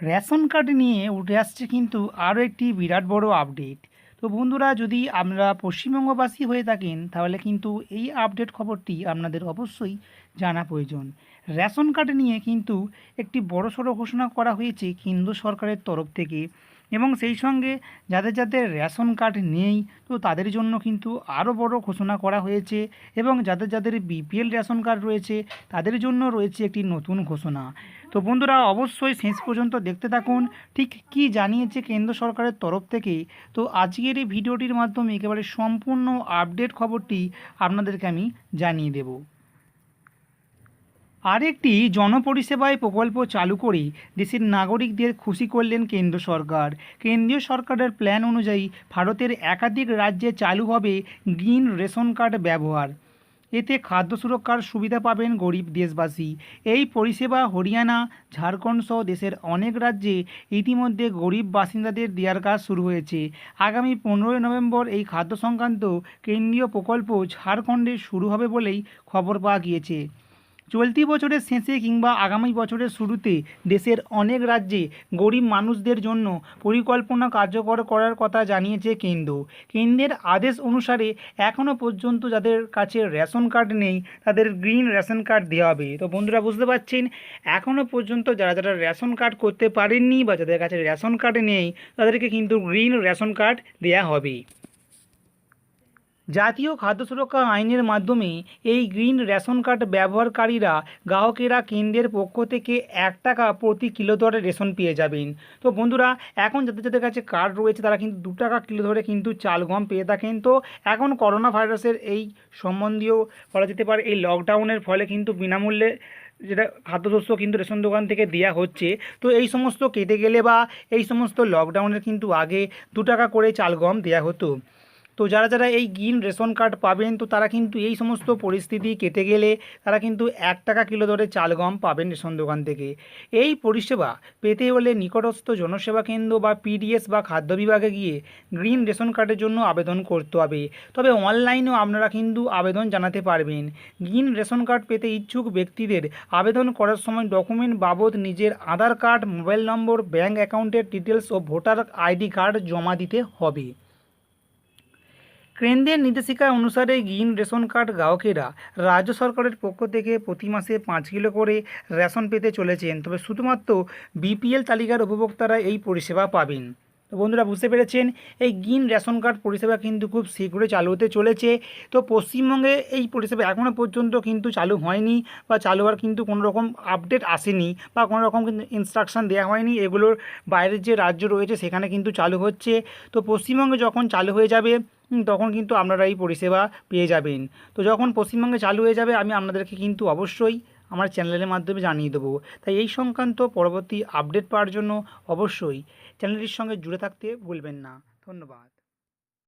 Ration card নিয়ে উঠে আসছে কিন্তু আরও একটি বিরাট বড় আপডেট। তো বন্ধুরা, যদি আমরা পশ্চিমবঙ্গবাসী হয়ে থাকেন, তাহলে কিন্তু এই আপডেট খবরটি আপনাদের অবশ্যই জানা প্রয়োজন। রেশন কার্ড নিয়ে কিন্তু একটি বড়সড় ঘোষণা করা হয়েছে কেন্দ্র সরকারের তরফ থেকে। এবং সেই সঙ্গে যাদের যাদের রেশন কার্ড নেই, তো তাদের জন্য কিন্তু আরও বড় ঘোষণা করা হয়েছে এবং যাদের যাদের বিপিএল রেশন কার্ড রয়েছে, তাদের জন্য রয়েছে একটি নতুন ঘোষণা। তো বন্ধুরা, অবশ্যই শেষ পর্যন্ত দেখতে থাকুন। ঠিক কি জানিয়েছে কেন্দ্র সরকারের তরফ থেকে? তো আজকের এই ভিডিওটির মাধ্যমে একেবারে সম্পূর্ণ আপডেট খবরটি আপনাদেরকে আমি জানিয়ে দেবো। আরেকটি জনপরিষেবায় প্রকল্প চালু করে দেশের নাগরিকদের খুশি করলেন কেন্দ্র সরকার। কেন্দ্রীয় সরকারের প্ল্যান অনুযায়ী ভারতের একাধিক রাজ্যে চালু হবে গ্রিন রেশন কার্ড ব্যবহার। এতে খাদ্য সুরক্ষার সুবিধা পাবেন গরিব দেশবাসী। এই পরিষেবা হরিয়ানা, ঝাড়খণ্ড সহ দেশের অনেক রাজ্যে ইতিমধ্যে গরিব বাসিন্দাদের দেওয়ার কাজ শুরু হয়েছে। আগামী পনেরোই নভেম্বর এই খাদ্য সংক্রান্ত কেন্দ্রীয় প্রকল্প ঝাড়খণ্ডে শুরু হবে বলেই খবর পাওয়া গিয়েছে। চলতি বছরের শেষে কিংবা আগামী বছরের শুরুতে দেশের অনেক রাজ্যে গরিব মানুষদের জন্য পরিকল্পনা কার্যকর করার কথা জানিয়েছে কেন্দ্র। কেন্দ্রের আদেশ অনুসারে এখনও পর্যন্ত যাদের কাছে রেশন কার্ড নেই, তাদের গ্রিন রেশন কার্ড দেওয়া হবে। তো বন্ধুরা, বুঝতে পারছেন? এখনও পর্যন্ত যারা যারা রেশন কার্ড করতে পারেননি বা যাদের কাছে রেশন কার্ড নেই, তাদেরকে কিন্তু গ্রিন রেশন কার্ড দেওয়া হবে। জাতীয় খাদ্য সুরক্ষা আইনের মাধ্যমে এই গ্রিন রেশন কার্ড ব্যবহারকারীরা গ্রাহকেরা কেন্দ্রের পক্ষ থেকে এক টাকা প্রতি কিলো দরে রেশন পেয়ে যাবেন। তো বন্ধুরা, এখন যাদের যাদের কাছে কার্ড রয়েছে, তারা কিন্তু দু টাকা কিলো ধরে কিন্তু চাল গম পেয়ে থাকেন। তো এখন করোনা ভাইরাসের এই সম্বন্ধীয় বলা যেতে পারে, এই লকডাউনের ফলে কিন্তু বিনামূল্যে যেটা খাদ্যশস্য কিন্তু রেশন দোকান থেকে দেওয়া হচ্ছে। তো এই সমস্ত কেটে গেলে বা এই সমস্ত লকডাউনের কিন্তু আগে দু টাকা করে চাল গম দেওয়া হতো। তো যারা যারা এই গ্রিন রেশন কার্ড পাবেন, তো তারা কিন্তু এই সমস্ত পরিস্থিতি কেটে গেলে তারা কিন্তু এক টাকা কিলো দরে চাল গম পাবেন রেশন দোকান থেকে। এই পরিষেবা পেতে হলে নিকটস্থ জনসেবা কেন্দ্র বা পিডিএস বা খাদ্য বিভাগে গিয়ে গ্রিন রেশন কার্ডের জন্য আবেদন করতে হবে। তবে অনলাইনেও আপনারা কিন্তু আবেদন জানাতে পারবেন। গ্রিন রেশন কার্ড পেতে ইচ্ছুক ব্যক্তিদের আবেদন করার সময় ডকুমেন্ট বাবদ নিজের Aadhaar card, mobile number bank অ্যাকাউন্টের ডিটেলস ও ভোটার আইডি কার্ড জমা দিতে হবে। কেন্দ্রের নির্দেশিকা অনুসারে গ্রিন রেশন কার্ড গ্রাহকেরা রাজ্য সরকারের পক্ষ থেকে প্রতি মাসে পাঁচ কিলো করে রেশন পেতে চলেছেন। তবে শুধুমাত্র বিপিএল তালিকার উপভোক্তারা এই পরিষেবা পাবেন। তো বন্ধুরা, বুঝতে পেরেছেন? এই গ্রিন রেশন কার্ড পরিষেবা কিন্তু খুব শীঘ্রই চালু হতে চলেছে। তো পশ্চিমবঙ্গে এই পরিষেবা এখনও পর্যন্ত কিন্তু চালু হয়নি বা চালু হওয়ার কিন্তু কোনো রকম আপডেট আসেনি বা কোনো রকম কিন্তু ইনস্ট্রাকশন দেওয়া হয়নি। এগুলোর বাইরের যে রাজ্য রয়েছে সেখানে কিন্তু চালু হচ্ছে। তো পশ্চিমবঙ্গে যখন চালু হয়ে যাবে তখন কিন্তু আপনারা এই পরিষেবা পেয়ে যাবেন। তো যখন পশ্চিমবঙ্গে চালু হয়ে যাবে, আমি আপনাদেরকে কিন্তু অবশ্যই আমার চ্যানেলের মাধ্যমে জানিয়ে দেবো। তাই এই সংক্রান্ত পরবর্তী আপডেট পাওয়ার জন্য অবশ্যই চ্যানেলটির সঙ্গে জুড়ে থাকতে ভুলবেন না। ধন্যবাদ।